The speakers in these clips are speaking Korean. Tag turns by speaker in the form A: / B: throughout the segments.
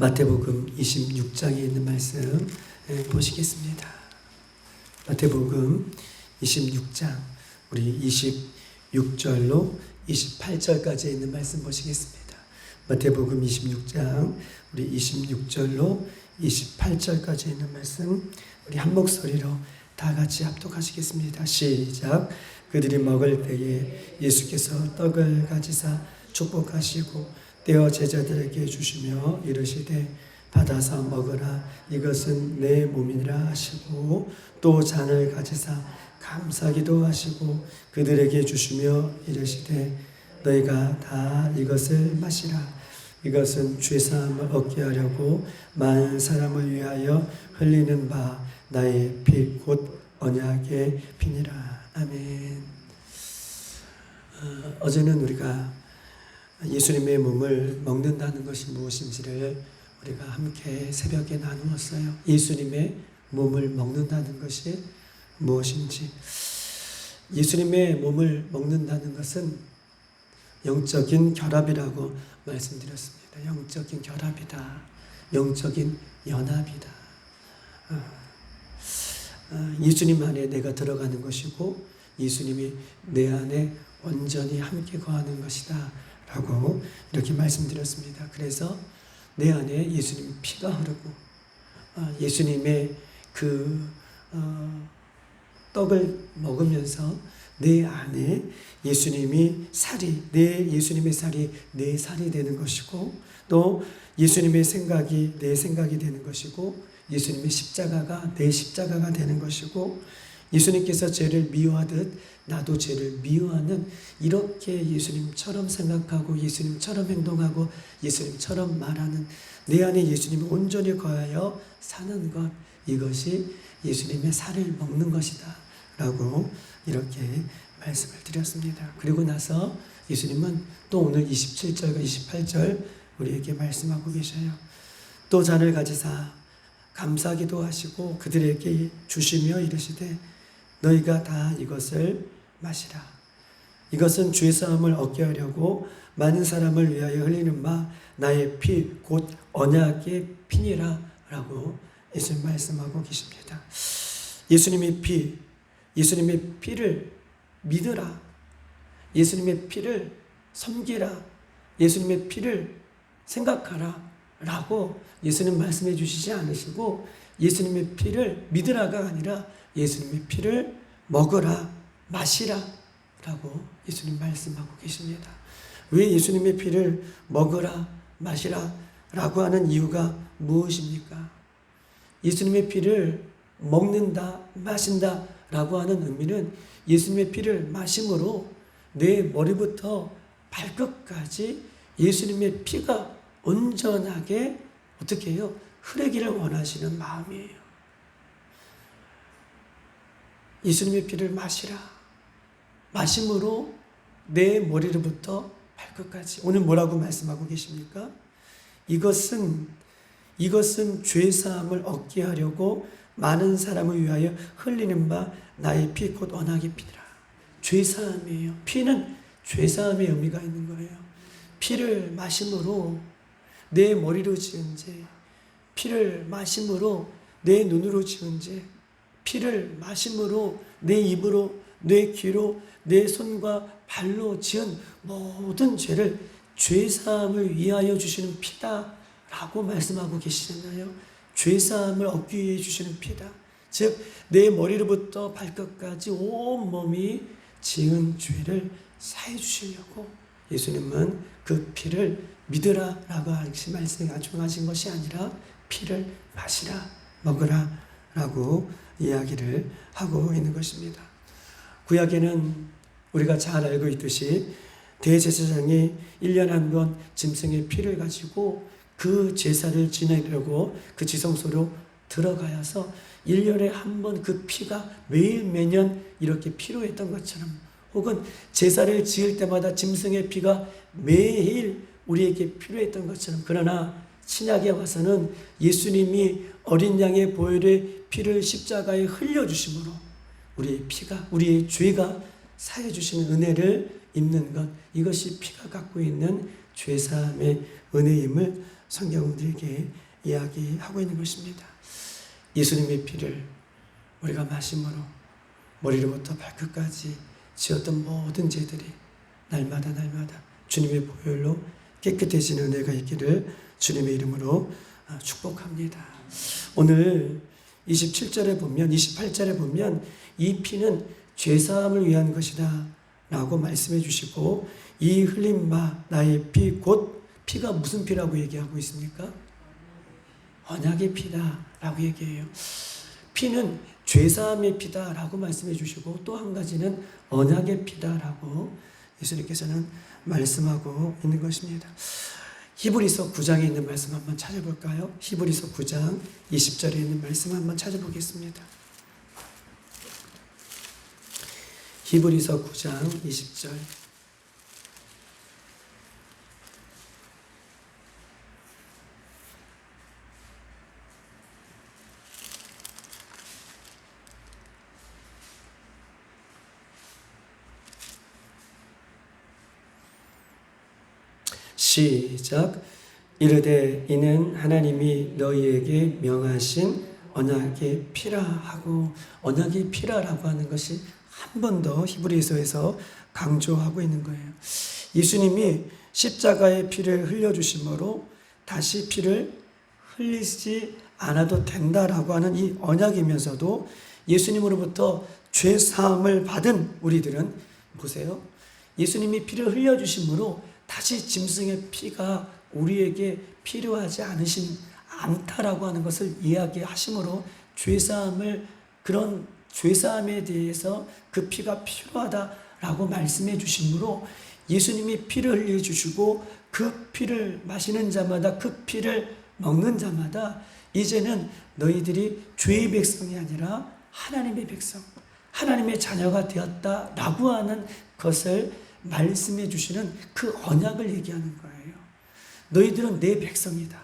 A: 마태복음 26장에 있는 말씀 예, 보시겠습니다. 마태복음 26장 우리 26절로 28절까지 있는 말씀 보시겠습니다. 마태복음 26장 우리 26절로 28절까지 있는 말씀 우리 한 목소리로 다 같이 합독하시겠습니다. 시작. 그들이 먹을 때에 예수께서 떡을 가지사 축복하시고 떼어 제자들에게 주시며 이르시되 받아서 먹으라. 이것은 내 몸이라 하시고 또 잔을 가지사 감사기도 하시고 그들에게 주시며 이르시되 너희가 다 이것을 마시라. 이것은 죄사함을 얻게 하려고 많은 사람을 위하여 흘리는 바 나의 피 곧 언약의 피니라. 아멘. 어, 어제는 우리가 예수님의 몸을 먹는다는 것이 무엇인지를 우리가 함께 새벽에 나누었어요. 예수님의 몸을 먹는다는 것이 무엇인지. 예수님의 몸을 먹는다는 것은 영적인 결합이라고 말씀드렸습니다. 영적인 결합이다. 영적인 연합이다. 어, 어, 예수님 안에 내가 들어가는 것이고 예수님이 내 안에 온전히 함께 거하는 것이다. 라고 이렇게 말씀드렸습니다. 그래서 내 안에 예수님 피가 흐르고 어, 예수님의 그 어, 떡을 먹으면서 내 안에 예수님이 살이 내 예수님의 살이 내 살이 되는 것이고 또 예수님의 생각이 내 생각이 되는 것이고 예수님의 십자가가 내 십자가가 되는 것이고 예수님께서 죄를 미워하듯 나도 죄를 미워하는 이렇게 예수님처럼 생각하고 예수님처럼 행동하고 예수님처럼 말하는 내 안에 예수님이 온전히 거하여 사는 것 이것이 예수님의 살을 먹는 것이다 라고 이렇게 말씀을 드렸습니다. 그리고 나서 예수님은 또 오늘 27절과 28절 우리에게 말씀하고 계셔요. 또 잔을 가지사 감사기도 하시고 그들에게 주시며 이르시되 너희가 다 이것을 마시라. 이것은 죄 사함을 얻게 하려고 많은 사람을 위하여 흘리는 바 나의 피 곧 언약의 피니라라고 예수님 말씀하고 계십니다. 예수님의 피, 예수님의 피를 믿으라. 예수님의 피를 섬기라. 예수님의 피를 생각하라. 라고 예수님 말씀해 주시지 않으시고 예수님의 피를 믿으라가 아니라 예수님의 피를 먹으라, 마시라 라고 예수님 말씀하고 계십니다. 왜 예수님의 피를 먹으라, 마시라 라고 하는 이유가 무엇입니까? 예수님의 피를 먹는다, 마신다 라고 하는 의미는 예수님의 피를 마심으로 내 머리부터 발끝까지 예수님의 피가 온전하게 어떻게 해요? 흐르기를 원하시는 마음이에요. 예수님의 피를 마시라. 마심으로 내 머리로부터 발끝까지. 오늘 뭐라고 말씀하고 계십니까? 이것은 이것은 죄 사함을 얻게 하려고 많은 사람을 위하여 흘리는 바 나의 피 곧 언약의 피라. 죄 사함이에요. 피는 죄 사함의 의미가 있는 거예요. 피를 마심으로 내 머리로 지은 죄, 피를 마심으로 내 눈으로 지은 죄, 피를 마심으로 내 입으로 내 귀로 내 손과 발로 지은 모든 죄를 죄 사함을 위하여 주시는 피다라고 말씀하고 계시잖아요. 죄 사함을 얻기 위해 주시는 피다. 즉 내 머리로부터 발끝까지 온 몸이 지은 죄를 사해 주시려고 예수님은 그 피를 믿으라 라고 하신 말씀이 중하신 것이 아니라 피를 마시라 먹으라 라고 이야기를 하고 있는 것입니다. 구약에는 우리가 잘 알고 있듯이 대제사장이 1년에 한 번 짐승의 피를 가지고 그 제사를 지내려고 그 지성소로 들어가서 1년에 한 번 그 피가 매일 매년 이렇게 필요했던 것처럼 혹은 제사를 지을 때마다 짐승의 피가 매일 우리에게 필요했던 것처럼 그러나 신약에 와서는 예수님이 어린 양의 보혈의 피를 십자가에 흘려 주심으로 우리의 피가 우리의 죄가 사해 주시는 은혜를 입는 것 이것이 피가 갖고 있는 죄 사함의 은혜임을 성경 우리에게 이야기하고 있는 것입니다. 예수님의 피를 우리가 마심으로 머리로부터 발끝까지 지었던 모든 죄들이 날마다 날마다 주님의 보혈로 깨끗해지는 은혜가 있기를 주님의 이름으로 아, 축복합니다. 오늘 27절에 보면 28절에 보면 이 피는 죄사함을 위한 것이다 라고 말씀해 주시고 이 흘린 바 나의 피 곧 피가 무슨 피라고 얘기하고 있습니까? 언약의 피다 라고 얘기해요. 피는 죄사함의 피다 라고 말씀해 주시고 또 한 가지는 언약의 피다 라고 예수님께서는 말씀하고 있는 것입니다. 히브리서 9장에 있는 말씀 한번 찾아볼까요? 히브리서 9장 20절에 있는 말씀 한번 찾아보겠습니다. 히브리서 9장 20절 시작 이르되 이는 하나님이 너희에게 명하신 언약의 피라 하고 언약의 피라라고 하는 것이 한 번 더 히브리서에서 강조하고 있는 거예요. 예수님이 십자가의 피를 흘려 주심으로 다시 피를 흘리지 않아도 된다라고 하는 이 언약이면서도 예수님으로부터 죄 사함을 받은 우리들은 보세요. 예수님이 피를 흘려 주심으로 다시 짐승의 피가 우리에게 필요하지 않으신 않다라고 하는 것을 이야기하심으로 죄사함을 그런 죄사함에 대해서 그 피가 필요하다라고 말씀해 주심으로 예수님이 피를 흘려 주시고 그 피를 마시는 자마다 그 피를 먹는 자마다 이제는 너희들이 죄의 백성이 아니라 하나님의 백성, 하나님의 자녀가 되었다라고 하는 것을 말씀해 주시는 그 언약을 얘기하는 거예요. 너희들은 내 백성이다.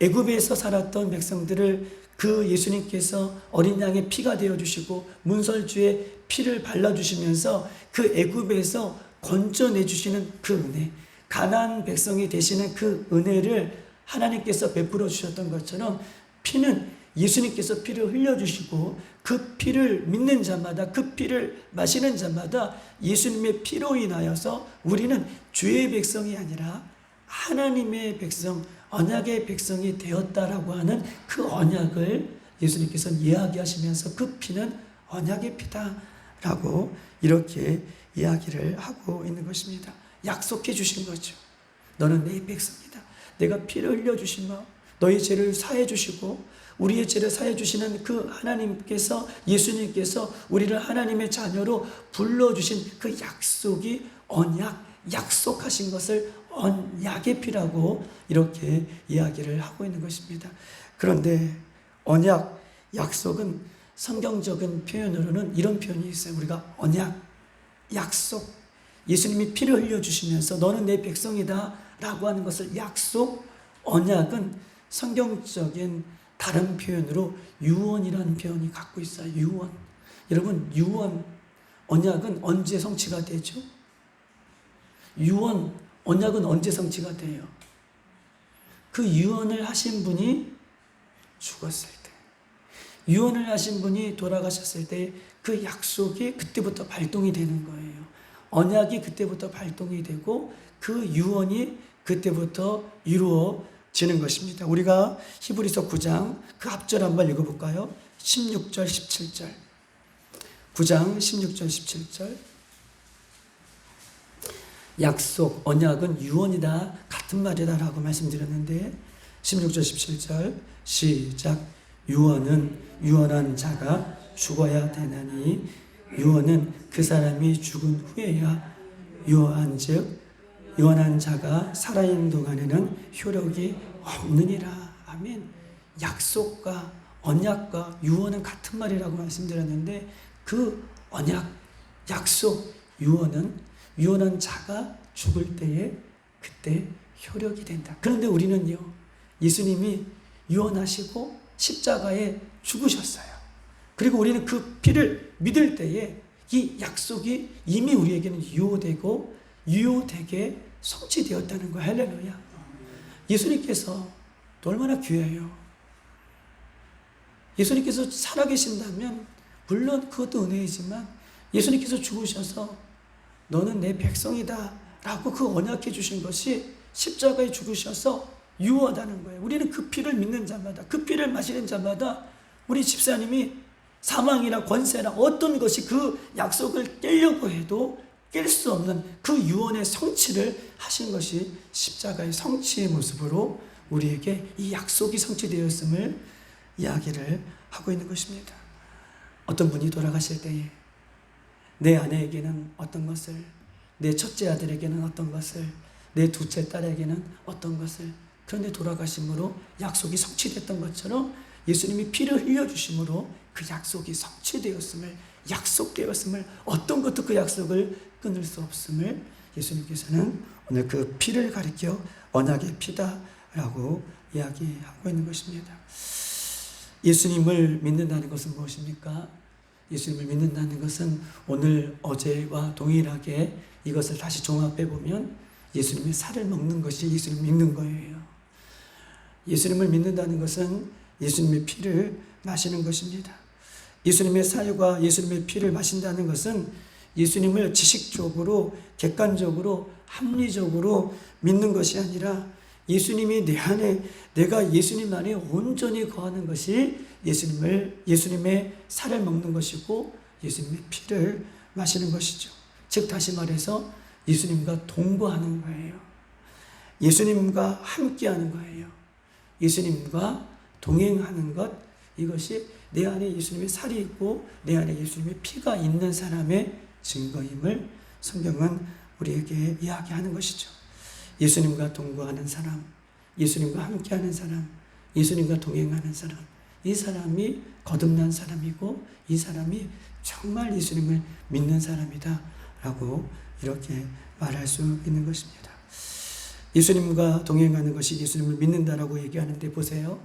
A: 애굽에서 살았던 백성들을 그 예수님께서 어린 양의 피가 되어 주시고 문설주의 피를 발라 주시면서 그 애굽에서 건져내 주시는 그 은혜, 가난 백성이 되시는 그 은혜를 하나님께서 베풀어 주셨던 것처럼 피는 예수님께서 피를 흘려주시고 그 피를 믿는 자마다 그 피를 마시는 자마다 예수님의 피로 인하여서 우리는 죄의 백성이 아니라 하나님의 백성, 언약의 백성이 되었다라고 하는 그 언약을 예수님께서 이야기하시면서 그 피는 언약의 피다라고 이렇게 이야기를 하고 있는 것입니다. 약속해 주신 거죠. 너는 내 백성이다. 내가 피를 흘려 주시며 너희 죄를 사해 주시고 우리의 죄를 사해 주시는 그 하나님께서 예수님께서 우리를 하나님의 자녀로 불러 주신 그 약속이 언약 약속하신 것을 언약의 피라고 이렇게 이야기를 하고 있는 것입니다. 그런데 언약 약속은 성경적인 표현으로는 이런 표현이 있어요. 우리가 언약 약속 예수님이 피를 흘려 주시면서 너는 내 백성이다라고 하는 것을 약속 언약은 성경적인 다른 표현으로 유언이라는 표현이 갖고 있어요. 유언. 여러분, 유언, 언약은 언제 성취가 되죠? 유언, 언약은 언제 성취가 돼요? 그 유언을 하신 분이 죽었을 때. 유언을 하신 분이 돌아가셨을 때 그 약속이 그때부터 발동이 되는 거예요. 언약이 그때부터 발동이 되고 그 유언이 그때부터 이루어 지는 것입니다. 우리가 히브리서 9장 그 앞절 한번 읽어볼까요? 16절, 17절. 9장 16절, 17절. 약속, 언약은 유언이다. 같은 말이다 라고 말씀드렸는데 16절, 17절 시작. 유언은 유언한 자가 죽어야 되나니 유언은 그 사람이 죽은 후에야 유언한 즉 유언한 자가 살아있는 동안에는 효력이 없느니라. 아멘. 약속과 언약과 유언은 같은 말이라고 말씀드렸는데 그 언약, 약속, 유언은 유언한 자가 죽을 때에 그때 효력이 된다. 그런데 우리는요, 예수님이 유언하시고 십자가에 죽으셨어요. 그리고 우리는 그 피를 믿을 때에 이 약속이 이미 우리에게는 유효되고 유효되게 성취되었다는 거야. 할렐루야. 예수님께서 또 얼마나 귀해요. 예수님께서 살아계신다면 물론 그것도 은혜이지만 예수님께서 죽으셔서 너는 내 백성이다 라고 그 언약해 주신 것이 십자가에 죽으셔서 유효하다는 거예요. 우리는 그 피를 믿는 자마다 그 피를 마시는 자마다 우리 집사님이 사망이나 권세나 어떤 것이 그 약속을 깨려고 해도 깰 수 없는 그 유언의 성취를 하신 것이 십자가의 성취의 모습으로 우리에게 이 약속이 성취되었음을 이야기를 하고 있는 것입니다. 어떤 분이 돌아가실 때에 내 아내에게는 어떤 것을, 내 첫째 아들에게는 어떤 것을, 내 둘째 딸에게는 어떤 것을, 그런데 돌아가심으로 약속이 성취됐던 것처럼 예수님이 피를 흘려주심으로 그 약속이 성취되었음을, 약속되었음을, 어떤 것도 그 약속을 끊을 수 없음을 예수님께서는 오늘 그 피를 가리켜 언약의 피다라고 이야기하고 있는 것입니다. 예수님을 믿는다는 것은 무엇입니까? 예수님을 믿는다는 것은 오늘 어제와 동일하게 이것을 다시 종합해 보면 예수님의 살을 먹는 것이 예수님 믿는 거예요. 예수님을 믿는다는 것은 예수님의 피를 마시는 것입니다. 예수님의 살과 예수님의 피를 마신다는 것은 예수님을 지식적으로, 객관적으로, 합리적으로 믿는 것이 아니라 예수님이 내 안에, 내가 예수님 안에 온전히 거하는 것이 예수님을, 예수님의 살을 먹는 것이고 예수님의 피를 마시는 것이죠. 즉, 다시 말해서 예수님과 동거하는 거예요. 예수님과 함께 하는 거예요. 예수님과 동행하는 것, 이것이 내 안에 예수님의 살이 있고 내 안에 예수님의 피가 있는 사람의 증거임을 성경은 우리에게 이야기하는 것이죠. 예수님과 동거하는 사람, 예수님과 함께하는 사람, 예수님과 동행하는 사람, 이 사람이 거듭난 사람이고 이 사람이 정말 예수님을 믿는 사람이다 라고 이렇게 말할 수 있는 것입니다. 예수님과 동행하는 것이 예수님을 믿는다라고 얘기하는데 보세요.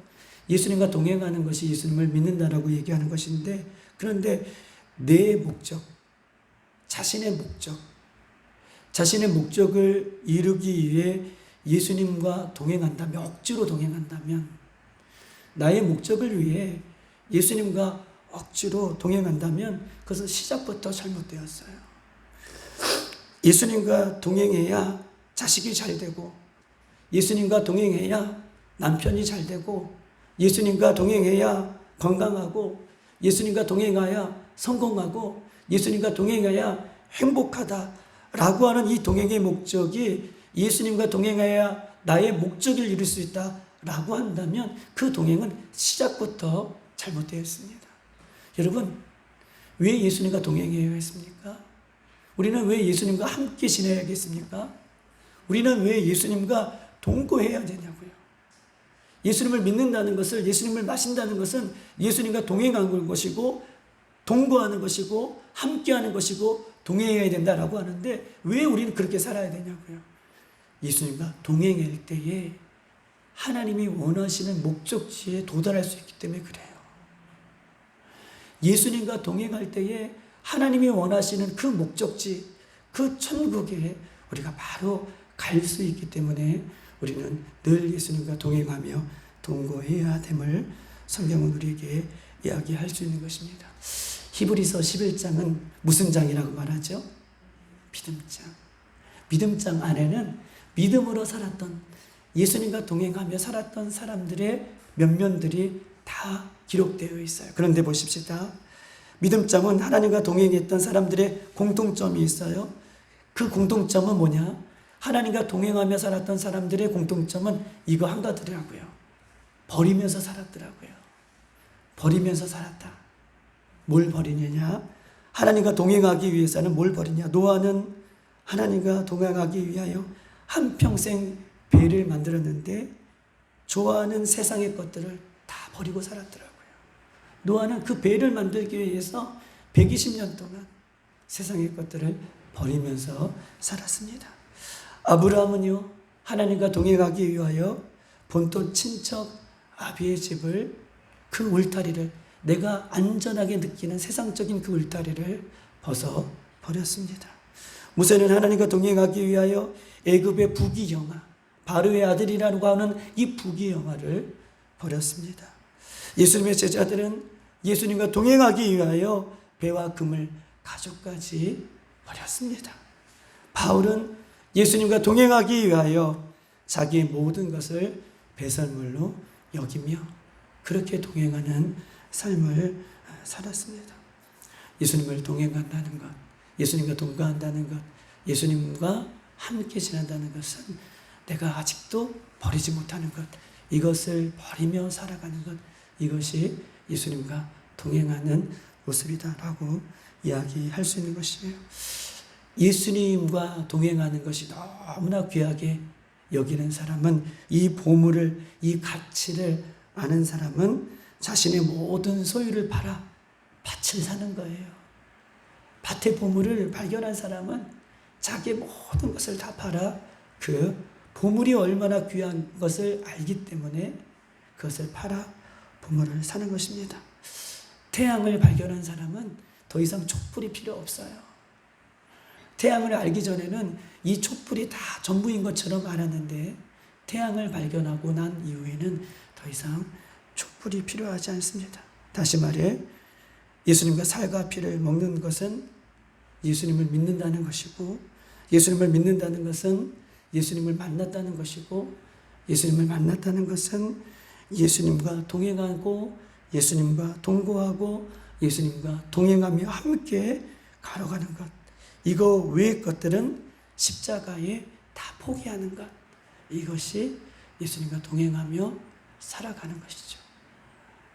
A: 예수님과 동행하는 것이 예수님을 믿는다라고 얘기하는 것인데 그런데 내 목적, 자신의 목적, 자신의 목적을 이루기 위해 예수님과 동행한다면, 억지로 동행한다면, 나의 목적을 위해 예수님과 억지로 동행한다면 그것은 시작부터 잘못되었어요. 예수님과 동행해야 자식이 잘 되고, 예수님과 동행해야 남편이 잘 되고, 예수님과 동행해야 건강하고, 예수님과 동행하여 성공하고, 예수님과 동행해야 행복하다라고 하는 이 동행의 목적이 예수님과 동행해야 나의 목적을 이룰 수 있다라고 한다면 그 동행은 시작부터 잘못되어 있습니다. 여러분, 왜 예수님과 동행해야 했습니까? 우리는 왜 예수님과 함께 지내야겠습니까? 우리는 왜 예수님과 동거해야 되냐고요. 예수님을 믿는다는 것을, 예수님을 마신다는 것은 예수님과 동행하는 것이고, 동거하는 것이고, 함께하는 것이고, 동행해야 된다라고 하는데, 왜 우리는 그렇게 살아야 되냐고요. 예수님과 동행할 때에 하나님이 원하시는 목적지에 도달할 수 있기 때문에 그래요. 예수님과 동행할 때에 하나님이 원하시는 그 목적지, 그 천국에 우리가 바로 갈 수 있기 때문에 우리는 늘 예수님과 동행하며 동거해야 됨을 성경은 우리에게 이야기할 수 있는 것입니다. 히브리서 11장은 무슨 장이라고 말하죠? 믿음장. 믿음장 안에는 믿음으로 살았던 예수님과 동행하며 살았던 사람들의 면면들이 다 기록되어 있어요. 그런데 보십시다. 믿음장은 하나님과 동행했던 사람들의 공통점이 있어요. 그 공통점은 뭐냐? 하나님과 동행하며 살았던 사람들의 공통점은 이거 한 가지더라고요. 버리면서 살았더라고요. 버리면서 살았다. 뭘 버리느냐? 하나님과 동행하기 위해서는 뭘 버리냐? 노아는 하나님과 동행하기 위하여 한평생 배를 만들었는데 좋아하는 세상의 것들을 다 버리고 살았더라고요. 노아는 그 배를 만들기 위해서 120년 동안 세상의 것들을 버리면서 살았습니다. 아브라함은요, 하나님과 동행하기 위하여 본토 친척 아비의 집을 그 울타리를 내가 안전하게 느끼는 세상적인 그 울타리를 벗어 버렸습니다. 무세는 하나님과 동행하기 위하여 애굽의 부귀 영화, 바르의 아들이라고 하는 이 부귀 영화를 버렸습니다. 예수님의 제자들은 예수님과 동행하기 위하여 배와 금을 가족까지 버렸습니다. 바울은 예수님과 동행하기 위하여 자기의 모든 것을 배설물로 여기며 그렇게 동행하는 삶을 살았습니다. 예수님을 동행한다는 것, 예수님과 동거한다는 것, 예수님과 함께 지낸다는 것은 내가 아직도 버리지 못하는 것, 이것을 버리며 살아가는 것, 이것이 예수님과 동행하는 모습이다라고 이야기할 수 있는 것이에요. 예수님과 동행하는 것이 너무나 귀하게 여기는 사람은 이 보물을, 이 가치를 아는 사람은 자신의 모든 소유를 팔아 밭을 사는 거예요. 밭의 보물을 발견한 사람은 자기의 모든 것을 다 팔아 그 보물이 얼마나 귀한 것을 알기 때문에 그것을 팔아 보물을 사는 것입니다. 태양을 발견한 사람은 더 이상 촛불이 필요 없어요. 태양을 알기 전에는 이 촛불이 다 전부인 것처럼 알았는데 태양을 발견하고 난 이후에는 더 이상 촛불이 필요하지 않습니다. 다시 말해 예수님과 살과 피를 먹는 것은 예수님을 믿는다는 것이고 예수님을 믿는다는 것은 예수님을 만났다는 것이고 예수님을 만났다는 것은 예수님과 동행하고 예수님과 동거하고 예수님과 동행하며 함께 걸어가는 것. 이거 외의 것들은 십자가에 다 포기하는 것. 이것이 예수님과 동행하며 살아가는 것이죠.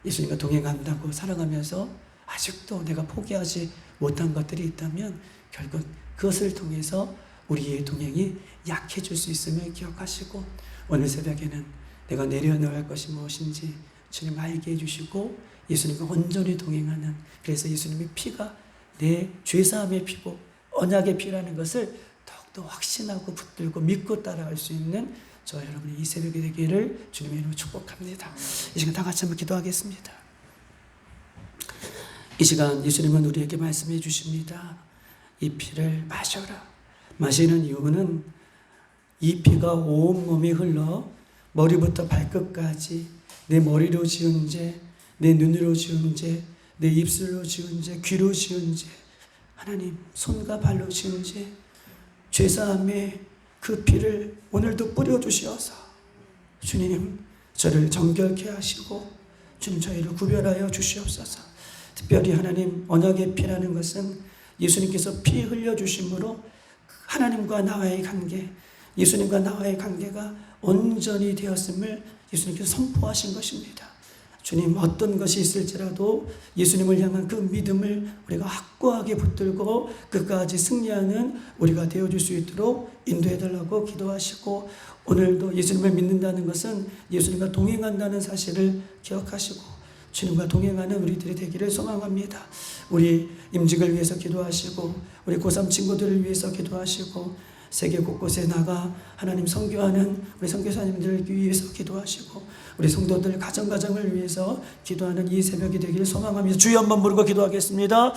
A: 예수님과 동행한다고 살아가면서 아직도 내가 포기하지 못한 것들이 있다면 결국 그것을 통해서 우리의 동행이 약해질 수 있음을 기억하시고 오늘 새벽에는 내가 내려놓아야 할 것이 무엇인지 주님 알게 해주시고 예수님과 온전히 동행하는 그래서 예수님의 피가 내 죄사함의 피고 언약의 피라는 것을 더욱더 확신하고 붙들고 믿고 따라갈 수 있는 저 여러분의 이 새벽이 되기를 주님의 이름으로 축복합니다. 이 시간 다 같이 한번 기도하겠습니다. 이 시간 예수님은 우리에게 말씀해 주십니다. 이 피를 마셔라. 마시는 이유는 이 피가 온 몸에 흘러 머리부터 발끝까지 내 머리로 지은 죄, 내 눈으로 지은 죄, 내 입술로 지은 죄, 귀로 지은 죄, 하나님 손과 발로 지은 죄, 죄사함의 그 피를 오늘도 뿌려 주시어서 주님 저를 정결케 하시고 주님 저희를 구별하여 주시옵소서. 특별히 하나님 언약의 피라는 것은 예수님께서 피 흘려 주심으로 하나님과 나와의 관계, 예수님과 나와의 관계가 온전히 되었음을 예수님께서 선포하신 것입니다. 주님 어떤 것이 있을지라도 예수님을 향한 그 믿음을 우리가 확고하게 붙들고 끝까지 승리하는 우리가 되어줄 수 있도록 인도해 달라고 기도하시고 오늘도 예수님을 믿는다는 것은 예수님과 동행한다는 사실을 기억하시고 주님과 동행하는 우리들이 되기를 소망합니다. 우리 임직을 위해서 기도하시고 우리 고3 친구들을 위해서 기도하시고 세계 곳곳에 나가 하나님 선교하는 우리 선교사님들을 위해서 기도하시고 우리 성도들 가정 가정을 위해서 기도하는 이 새벽이 되기를 소망하며 주여 한번 부르고 기도하겠습니다.